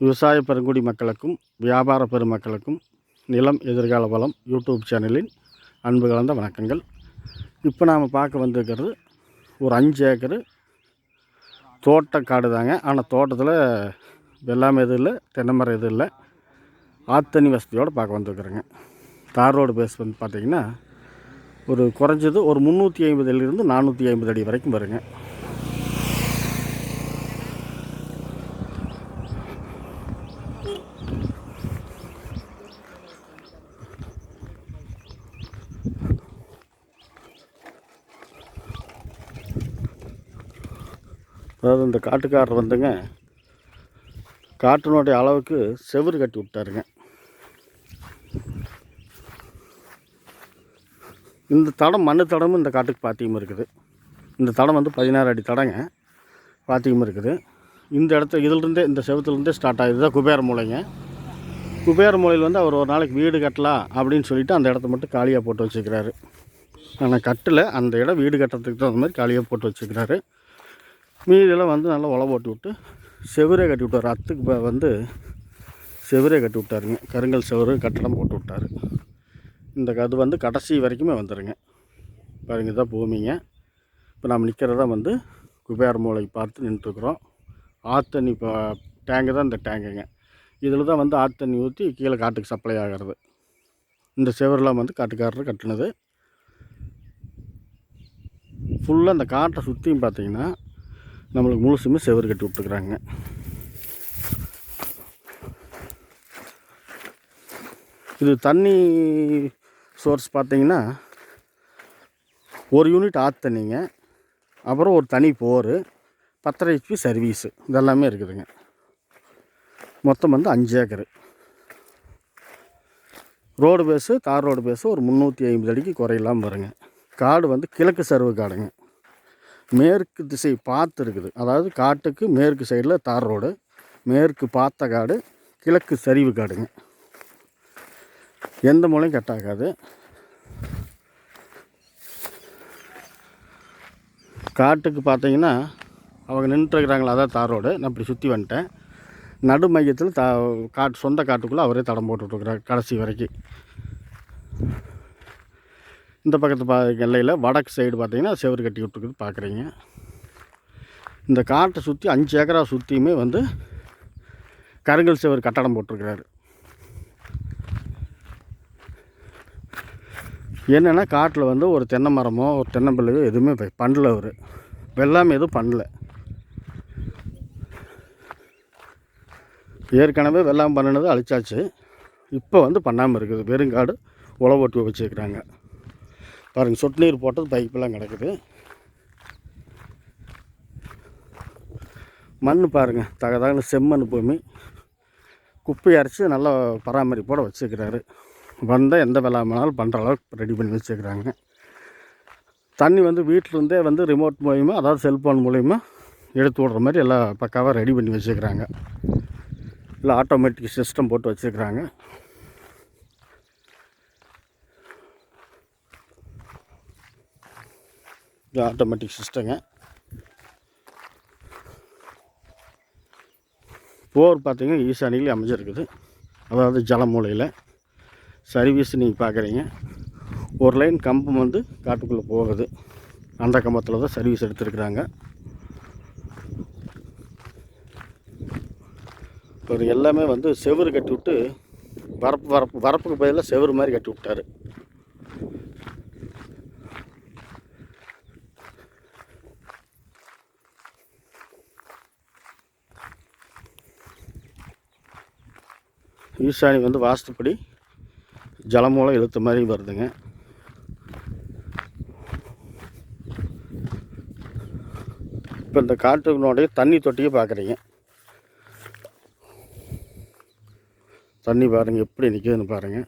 விவசாய பெருங்குடி மக்களுக்கும் வியாபார பெருமக்களுக்கும் நிலம் எதிர்கால வளம் யூடியூப் சேனலின் அன்பு கலந்த வணக்கங்கள். இப்போ நாம் பார்க்க வந்திருக்கிறது ஒரு அஞ்சு ஏக்கரு தோட்டக்காடு தாங்க. ஆனால் தோட்டத்தில் வெள்ளாமை எதுவும் இல்லை தென்னை மரம் எதுவும் இல்லை. ஆத்தண்ணி வசதியோடு பார்க்க வந்திருக்குறேங்க. தார் ரோடு பேஸ் வந்து பார்த்திங்கன்னா ஒரு குறைஞ்சது ஒரு முந்நூற்றி ஐம்பது அடியிலிருந்து நானூற்றி ஐம்பது அடி வரைக்கும் வருங்க. அதாவது இந்த காட்டுக்காரர் வந்துங்க காட்டினுடைய அளவுக்கு செவுரு கட்டி விட்டாருங்க. இந்த தடம் மண்ணு தடமும் இந்த காட்டுக்கு பாத்தியம் இருக்குது. இந்த தடம் வந்து பதினாறு அடி தடங்க பாத்தியம் இருக்குது. இந்த இடத்த இதிலிருந்தே இந்த செவத்துலேருந்தே ஸ்டார்ட் ஆகுது. தான் குபேர மூலைங்க. குபேர மூலையில் வந்து அவர் ஒரு நாளைக்கு வீடு கட்டலாம் அப்படின்னு சொல்லிட்டு அந்த இடத்த மட்டும் காலியாக போட்டு வச்சுக்கிறாரு. ஆனால் கட்டில் அந்த இடம் வீடு கட்டுறதுக்கு தகுந்த மாதிரி காலியாக போட்டு வச்சுக்கிறாரு. மீதியெல்லாம் வந்து நல்லா உழவு போட்டு விட்டு செவரே கட்டி விட்டார். அத்துக்கு வந்து செவரே கட்டி விட்டாருங்க. கருங்கல் செவரு கட்டடம் போட்டு விட்டாரு. இந்த க- அது வந்து கடைசி வரைக்குமே வந்துடுங்க பாருங்க இதான் பூமிங்க. இப்போ நம்ம நிற்கிறதா வந்து குபேர மூளை பார்த்து நின்றுட்டுருக்குறோம். ஆத்தண்ணி இப்போ டேங்கு தான் இந்த டேங்குங்க இதில் தான் வந்து ஆத்தண்ணி ஊற்றி கீழே காட்டுக்கு சப்ளை ஆகிறது. இந்த செவரெலாம் வந்து காட்டுக்காரர் கட்டினது. ஃபுல்லாக அந்த காட்டை சுற்றியும் பார்த்தீங்கன்னா நம்மளுக்கு முழுசுமே செவரு கட்டி விட்டுருக்குறாங்க. இது தண்ணி சோர்ஸ் பார்த்தீங்கன்னா ஒரு யூனிட் ஆற்று தண்ணிங்க. அப்புறம் ஒரு தனி போர் பத்தரை ஹெச்பி சர்வீஸு இதெல்லாமே இருக்குதுங்க. மொத்தம் வந்து அஞ்சு ஏக்கரு. ரோடு பேஸு தார் ரோடு பேஸு ஒரு முந்நூற்றி ஐம்பது அடிக்கு குறையில்லாமல் வருங்க. காடு வந்து கிழக்கு சருவு காடுங்க. மேற்கு திசை பார்த்து இருக்குது. அதாவது காட்டுக்கு மேற்கு சைடில் தார் ரோடு மேற்கு பார்த்த காடு கிழக்கு சரிவு காடுங்க. எந்த மூலையும் கட் ஆகாது. காட்டுக்கு பார்த்தீங்கன்னா அவங்க நின்றுருக்குறாங்களா அதான் தார் ரோடு. நான் இப்படி சுற்றி வந்துட்டேன். நடு மையத்தில் தா காட்டு சொந்த காட்டுக்குள்ளே அவரே தடம் போட்டுட்ருக்குறாரு கடைசி வரைக்கும். இந்த பக்கத்து பா எல்லையில் வடக்கு சைடு பார்த்திங்கன்னா செவரு கட்டி விட்டுருக்குது பார்க்குறீங்க. இந்த காட்டை சுற்றி அஞ்சு ஏக்கரா சுற்றியுமே வந்து கருங்கல் செவர் கட்டடம் போட்டிருக்கிறாரு. என்னென்னா காட்டில் வந்து ஒரு தென்னை மரமோ ஒரு தென்னம்பிள்ளையோ எதுவுமே பண்ணல அவர். வெள்ளாமை எதுவும் பண்ணல. ஏற்கனவே வெள்ளாமை பண்ணினது அழிச்சாச்சு. இப்போ வந்து பண்ணாமல் இருக்குது. வெறுங்காடு உழவு ஓட்டி வச்சுருக்குறாங்க. பாருங்கள் சொட்டு நீர் போட்டது பைப்பெல்லாம் கிடக்குது. மண் பாருங்கள் தகதகன செம்மண் பூமி. குப்பை அரைச்சி நல்லா பராமரிப்போடு வச்சுருக்கிறாரு வந்தால் எந்த வெள்ளாமனாலும் பண்ணுற அளவுக்கு ரெடி பண்ணி வச்சுருக்குறாங்க தண்ணி வந்து வீட்டிலேருந்தே வந்து ரிமோட் மூலிமா அதாவது செல்ஃபோன் மூலிமா எடுத்து விட்ற மாதிரி எல்லாம் பக்காவாக ரெடி பண்ணி வச்சுருக்குறாங்க இல்லை ஆட்டோமேட்டிக் சிஸ்டம் போட்டு வச்சுருக்குறாங்க இது ஆட்டோமேட்டிக் சிஸ்டங்க போர் பார்த்தீங்கன்னா ஈசானியில் அமைஞ்சிருக்குது. அதாவது ஜலமூலையில். சர்வீஸ் நீங்கள் பார்க்குறீங்க. ஒரு லைன் கம்பம் வந்து காட்டுக்குள்ளே போகுது. அந்த கம்பத்தில் தான் சர்வீஸ் எடுத்துருக்குறாங்க. இப்போ எல்லாமே வந்து செவுரு கட்டி விட்டு வரப்பு வரப்பு வரப்புக்கு பதிலாக செவுரு மாதிரி கட்டி விட்டார். ஈசானி வந்து வாஸ்துப்படி ஜலமூலம் இழுத்த மாதிரி வருதுங்க. இப்போ இந்த காட்டுனுடைய தண்ணி தொட்டியை பார்க்குறீங்க தண்ணி பாருங்கள் எப்படி நிற்குதுன்னு பாருங்கள்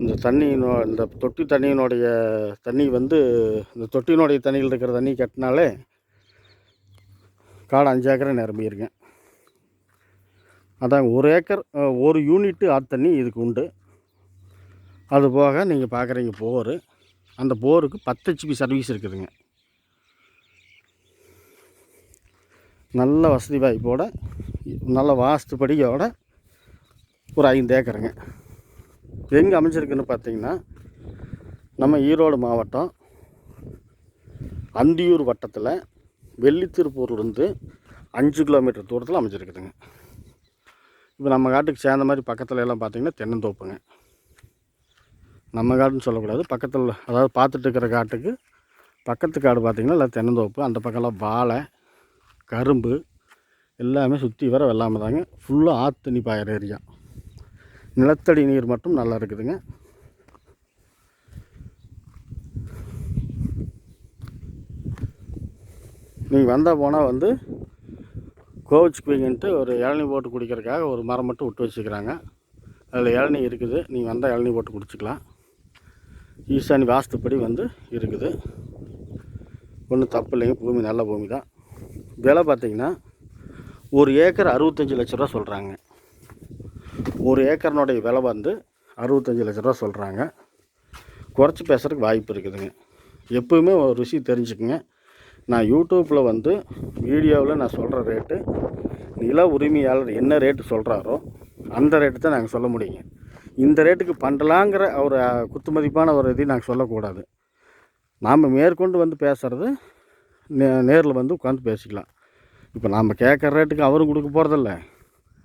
இந்த தண்ணியினோ இந்த தொட்டி தண்ணியினுடைய தண்ணி வந்து இந்த தொட்டியினுடைய தண்ணியில் இருக்கிற தண்ணி கட்டினாலே காடு அஞ்சு ஏக்கரை நிரம்பிடுங்க அதான் ஒரு ஏக்கர் ஒரு யூனிட்டு ஆற்று தண்ணி இதுக்கு உண்டு. அது போக நீங்கள் பார்க்குறீங்க போரு. அந்த போருக்கு பத்து ஹெச்பி சர்வீஸ் இருக்குதுங்க. நல்ல வசதி வாய்ப்போட நல்ல வாஸ்து வாஸ்துப்படியோட ஒரு ஐந்து ஏக்கருங்க. எங்கே அமைஞ்சிருக்குன்னு பார்த்தீங்கன்னா நம்ம ஈரோடு மாவட்டம் அந்தியூர் வட்டத்தில் வெள்ளித்திருப்பூர்லேருந்து அஞ்சு கிலோமீட்டர் தூரத்தில் அமைஞ்சிருக்குதுங்க. இப்போ நம்ம காட்டுக்கு சேர்ந்த மாதிரி பக்கத்தில் எல்லாம் பார்த்தீங்கன்னா தென்னந்தோப்புங்க. நம்ம காடுன்னு சொல்லக்கூடாது. பக்கத்தில் அதாவது பார்த்துட்டு இருக்கிற காட்டுக்கு பக்கத்து காடு பார்த்திங்கன்னா எல்லாம் தென்னந்தோப்பு. அந்த பக்கம்லாம் வாழை கரும்பு எல்லாமே சுற்றி வர வெள்ளாமை தாங்க. ஃபுல்லாக ஆத்தண்ணி பாயிற ஏரியா நிலத்தடி நீர் மட்டும் நல்லா இருக்குதுங்க. நீங்கள் வந்தால் போனால் வந்து கோவிச்சுக்குவீங்கன்ட்டு ஒரு இளநீ போட்டு குடிக்கிறதுக்காக ஒரு மரம் மட்டும் விட்டு வச்சுக்கிறாங்க. அதில் இளநீ இருக்குது. நீங்கள் வந்தால் இளநீ போட்டு குடிச்சிக்கலாம். ஈசானி வாஸ்துப்படி வந்து இருக்குது. ஒன்றும் தப்பு இல்லைங்க. பூமி நல்ல பூமி தான். விலை பார்த்திங்கன்னா ஒரு ஏக்கர் அறுபத்தஞ்சி லட்ச ரூபா சொல்கிறாங்க ஒரு ஏக்கர்னுடைய விலை வந்து அறுபத்தஞ்சி லட்ச ரூபா சொல்கிறாங்க குறைச்சி பேசுகிறதுக்கு வாய்ப்பு இருக்குதுங்க. எப்போயுமே ஒரு ருசி தெரிஞ்சுக்குங்க. நான் யூடியூப்பில் வந்து வீடியோவில் நான் சொல்கிற ரேட்டு நில உரிமையாளர் என்ன ரேட்டு சொல்கிறாரோ அந்த ரேட்டு தான் நாங்கள் சொல்ல முடியுங்க இந்த ரேட்டுக்கு பண்ணலாங்கிற ஒரு குத்துமதிப்பான குத்து மதிப்பான ஒரு இதையும் நாங்கள் சொல்லக்கூடாது. நாம் மேற்கொண்டு வந்து பேசுகிறது நே நேரில் வந்து உட்காந்து பேசிக்கலாம். இப்போ நாம் கேட்குற ரேட்டுக்கு அவரும் கொடுக்க போகிறதில்ல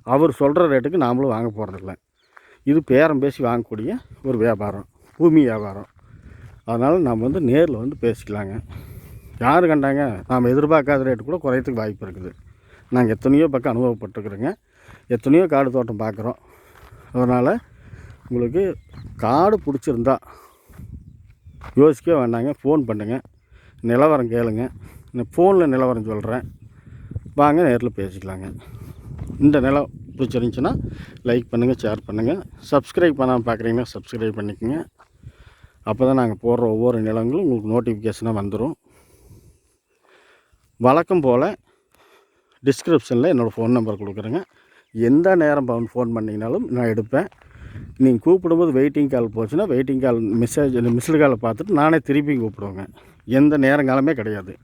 அவர் சொல்கிற ரேட்டுக்கு நாமளும் வாங்க போகிறதில்ல இது பேரம் பேசி வாங்கக்கூடிய ஒரு வியாபாரம் பூமி வியாபாரம். அதனால் நாம் வந்து நேரில் வந்து பேசிக்கலாங்க. யார் கண்டாங்க? நாம் எதிர்பார்க்காத ரேட்டு கூட குறையத்துக்கு வாய்ப்பு இருக்குது. நாங்கள் எத்தனையோ பக்கம் அனுபவப்பட்டுருக்குறோங்க. எத்தனையோ காடு தோட்டம் பார்க்குறோம் அதனால் உங்களுக்கு காடு பிடிச்சிருந்தா யோசிக்க வேண்டாங்க. ஃபோன் பண்ணுங்கள் நிலவரம் கேளுங்க. நான் ஃபோனில் நிலவரம் சொல்கிறேன் வாங்க நேரில் பேசிக்கலாங்க. இந்த நிலம் பிடிச்சிருந்துச்சின்னா லைக் பண்ணுங்கள் ஷேர் பண்ணுங்கள் சப்ஸ்கிரைப் பண்ணாமல் பார்க்குறீங்கன்னா சப்ஸ்கிரைப் பண்ணிக்கோங்க. அப்போ தான் நாங்கள் போடுற ஒவ்வொரு நிலங்களும் உங்களுக்கு நோட்டிஃபிகேஷனாக வந்துடும் வழக்கம் போல் டிஸ்கிரிப்ஷனில் என்னோடய ஃபோன் நம்பர் கொடுக்குறேங்க. எந்த நேரம் ஃபோன் பண்ணிங்கனாலும் நான் எடுப்பேன். நீங்கள் கூப்பிடும்போது வெயிட்டிங் கால் போச்சுன்னா வெயிட்டிங் கால் மெசேஜ் மிஸ்டு காலை பார்த்துட்டு நானே திருப்பி கூப்பிடுவேங்க. எந்த நேரங்காலமே கிடையாது.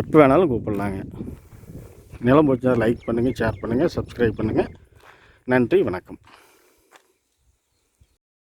எப்போ வேணாலும் கூப்பிடலாங்க. நிலம் போச்சுன்னா லைக் பண்ணுங்கள் ஷேர் பண்ணுங்கள் சப்ஸ்கிரைப் பண்ணுங்கள் நன்றி வணக்கம்.